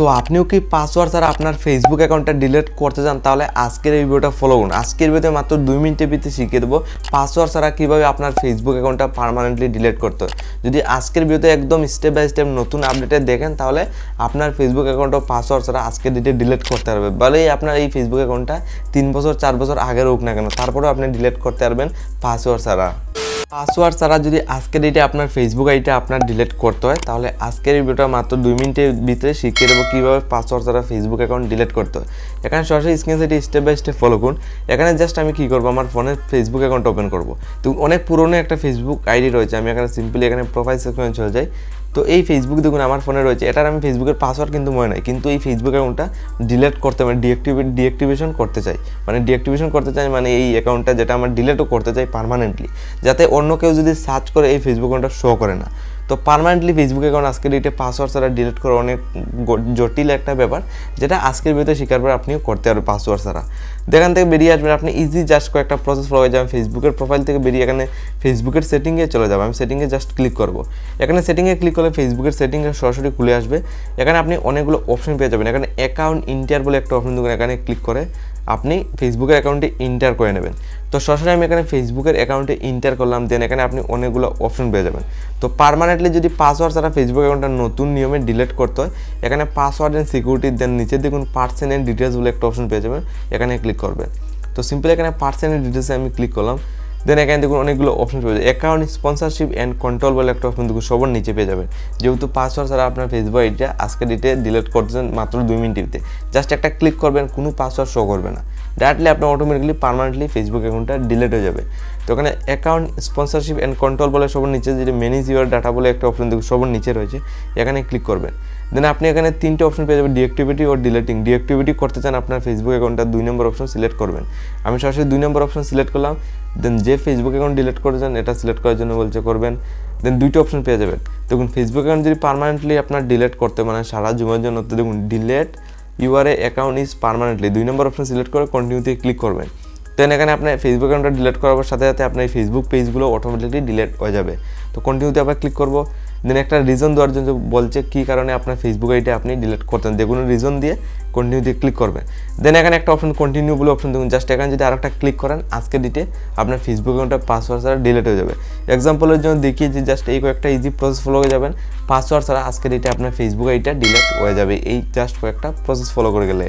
So আপনিও কি password ছাড়া আপনার ফেসবুক অ্যাকাউন্টটা ডিলিট করতে চান? তাহলে আজকের এই ভিডিওটা ফলো করুন। আজকের ভিডিওতে মাত্র দুই মিনিটের ভিতরে শিখিয়ে দেবো পাসওয়ার্ড ছাড়া কীভাবে আপনার ফেসবুক অ্যাকাউন্টটা পারমানেন্টলি ডিলিট করতে যদি আজকের ভিডিওতে একদম স্টেপ বাই স্টেপ নতুন আপডেটে দেখেন, তাহলে আপনার ফেসবুক অ্যাকাউন্টটা পাসওয়ার্ড ছাড়া আজকের ডেটে ডিলিট করতে পারবে। বলেই আপনার এই ফেসবুক অ্যাকাউন্টটা তিন বছর, চার বছর আগের হোক না কেন, তারপরেও আপনি ডিলিট করতে পারবেন পাসওয়ার্ড ছাড়া। পাসওয়ার্ড ছাড়া যদি আজকের ডেটে আপনার ফেসবুক আইডিটা আপনার ডিলিট করতে হয়, তাহলে আজকের ভিডিওটা মাত্র দুই মিনিটের ভিতরে শিখিয়ে দেবো কীভাবে পাসওয়ার্ড ছাড়া ফেসবুক অ্যাকাউন্ট ডিলিট করতে হয়। এখানে সরাসরি স্ক্রিন সেটি স্টেপ বাই স্টেপ ফলো করুন। এখানে জাস্ট আমি কী করব? আমার ফোনের ফেসবুক অ্যাকাউন্ট ওপেন করব। তো অনেক পুরনো একটা ফেসবুক আইডি রয়েছে, আমি এখানে সিম্পলি এখানে প্রোফাইল সেকশনে চলে যাই তো এই ফেসবুক দেখুন আমার ফোনে রয়েছে। এটার আমি ফেসবুকের পাসওয়ার্ড কিন্তু মনে নাই। কিন্তু এই ফেসবুক অ্যাকাউন্টটা ডিলেট করতে মানে ডিঅ্যাক্টিভেট ডিঅ্যাক্টিভেশন করতে চাই। মানে ডিঅ্যাক্টিভেশন করতে চাই মানে এই অ্যাকাউন্টটা যেটা আমার ডিলেটও করতে চাই পারমানেন্টলি যাতে অন্য কেউ যদি সার্চ করে, এই ফেসবুক অ্যাকাউন্টটা শো করে না। তো পারমানেন্টলি ফেসবুক অ্যাকাউন্ট আজকের ডেটে পাসওয়ার্ড ছাড়া ডিলিট করা অনেক জটিল একটা ব্যাপার, যেটা আজকের ভিতরে শিকার পর আপনিও করতে পারবেন পাসওয়ার্ড ছাড়া যেখান থেকে বেরিয়ে আসবেন, আপনি ইজি জাস্ট কয়েকটা প্রসেস ফলো হয়ে যাবেন। ফেসবুকের প্রোফাইল থেকে বেরিয়ে এখানে ফেসবুকের সেটিংয়ে চলে যাবে আমি সেটিংয়ে জাস্ট ক্লিক করব। এখানে সেটিংয়ে ক্লিক করলে ফেসবুকের সেটিংয়ে সরাসরি খুলে আসবে। এখানে আপনি অনেকগুলো অপশন পেয়ে যাবেন। এখানে অ্যাকাউন্ট ইন্টার বলে একটা অপশন দেখুন এখানে ক্লিক করে আপনি ফেসবুকের অ্যাকাউন্টে ইন্টার করে নেবেন। তো সরাসরি আমি এখানে ফেসবুকের অ্যাকাউন্টে ইন্টার করলাম দেন এখানে আপনি অনেকগুলো অপশন পেয়ে যাবেন। তো পারমানেন্টলি যদি পাসওয়ার্ড ছাড়া ফেসবুক অ্যাকাউন্টটা নতুন নিয়মে ডিলেট করতে হয়, এখানে পাসওয়ার্ড অ্যান্ড সিকিউরিটি দেন নিচে দেখুন পার্সেন্ট অ্যান্ড ডিটেলস বলে একটা অপশন পেয়ে যাবেন, এখানে ক্লিক করবেন। তো সিম্পলি এখানে পার্সেন্ট অ্যান্ড ডিটেলসে আমি ক্লিক করলাম। দেন এখানে দেখুন, অনেকগুলো অপশন পেয়ে যাবে অ্যাকাউন্ট স্পন্সরশিপ অ্যান্ড কন্ট্রোল বলে একটা অপশন দেখুন, সবার নিচে পেয়ে যাবেন। যেহেতু পাসওয়ার্ড ছাড়া আপনার ফেসবুক আইডিটা আজকে ডেটে ডিলিট করছেন মাত্র দুই মিনিটে জাস্ট একটা ক্লিক করবেন, কোনো পাসওয়ার্ড শো করবে না। ডাইরেক্টলি আপনার অটোমেটিকলি পারমানেন্টলি ফেসবুক অ্যাকাউন্টটা ডিলিট হয়ে যাবে। তো ওখানে অ্যাকাউন্ট স্পন্সরশিপ অ্যান্ড কন্ট্রোল বলে সবার নিচে যে ম্যানেজ ইউর ডাটা বলে একটা অপশন দেখুন, সবার নিচে রয়েছে, এখানে ক্লিক করবেন। দেন আপনি এখানে তিনটে অপশন পেয়ে যাবেন ডিএক্টিভিটি ও ডিলেটিং ডিএক্টিভিটি করতে চান আপনার ফেসবুক অ্যাকাউন্টটা দুই নম্বর অপশন সিলেক্ট করবেন। আমি সরাসরি দুই নম্বর অপশন সিলেক্ট করলাম দেন যে ফেসবুক অ্যাকাউন্ট ডিলেট করে চান, এটা সিলেক্ট করার জন্য বলছে করবেন। দেন দুইটা অপশন পেয়ে যাবেন। দেখুন ফেসবুক অ্যাকাউন্ট যদি পারমানেন্টলি আপনার ডিলেট করতে মানে সারা জীবনের জন্য দেখুন delete your a account is permanently দুই নম্বর অপশন সিলেক্ট করে কন্টিনিউতে ক্লিক করবেন। দেন এখানে আপনার ফেসবুক অ্যাকাউন্টটা ডিলিট করার সাথে সাথে আপনার এই ফেসবুক পেজগুলো অটোমেটিকলি ডিলিট হয়ে যাবে। তো কন্টিনিউতে আবার ক্লিক করব। দেন একটা রিজন দেওয়ার জন্য বলছে কী কারণে আপনার ফেসবুক আইডি আপনি ডিলিট করতেন যে কোনো রিজন দিয়ে কন্টিনিউ দিয়ে ক্লিক করবেন দেন এখানে একটা অপশন কন্টিনিউ বলে অপশন দেখুন। জাস্ট এখানে যদি আরেকটা ক্লিক করেন আজকে ডিটে আপনার ফেসবুক অ্যাকাউন্টটা পাসওয়ার্ড ছাড়া ডিলিট হয়ে যাবে। এক্সাম্পলের জন্য দেখিয়ে যে জাস্ট এই কয়েকটা ইজি প্রসেস ফলো হয়ে যাবেন। পাসওয়ার্ড ছাড়া আজকে ডিটে আপনার ফেসবুক আইডিটা ডিলিট হয়ে যাবে। এই জাস্ট কয়েকটা প্রসেস ফলো করে গেলে।